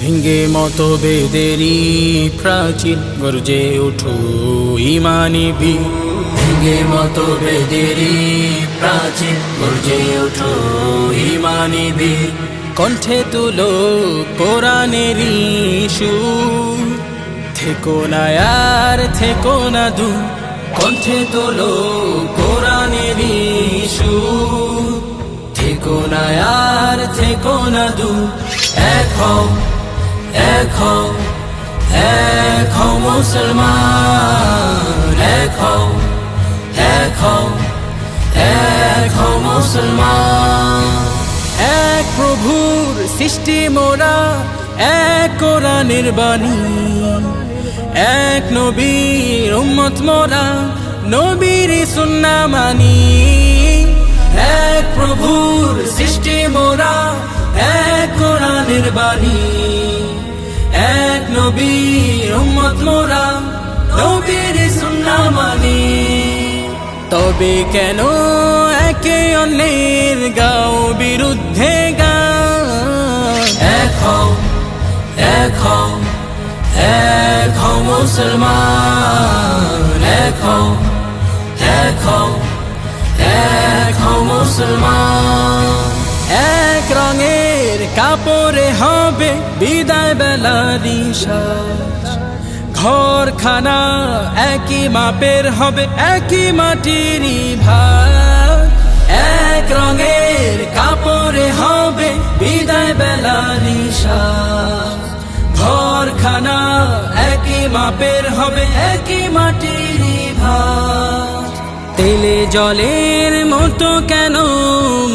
ভেঙ্গে মতো বেদেরি প্রাচীন গর্জে উঠো ইমানি বি ভেঙ্গে মতো বেদেরি প্রাচীন গর্জে উঠো ইমানি বি কণ্ঠে তুলো কোরআনেরই সুর থেকো না আর থেকো না দু। কণ্ঠে তোলো কোরআনেরই সুর থেকো না আর থেকো না দু। এক এক এক মুসলমান, এক এক এক মুসলমান। এক প্রভুর সৃষ্টি মোরা, এক কোরআনের বাণী। এক নবীর উম্মত মোরা, নবীর সুন্না মানি। এক প্রভুর সৃষ্টি মোরা, এক কোরআনের বাণী। এক নবীর মানি। তবে কেন একে অন্যের গাও বিরুদ্ধে গান? এক হও, এক মুসলমান, এক হও এক হও এক হও মুসলমান। কাপড়ে হবে বিদায় বেলারি ঘর খানা একই মাপের হবে, একই মাটিরই ভাগ এক রঙের কাপড়ে হবে বিদায় বেলারি ঘর খানা একই মাপের হবে, একই মাটিরই ভাগ তেলে জলের মতো কেন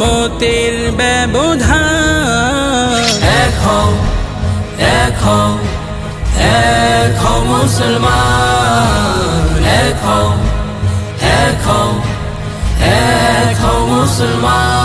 মতের ব্যবধান? এক হও মুসলমান হও এক হও মুসলমান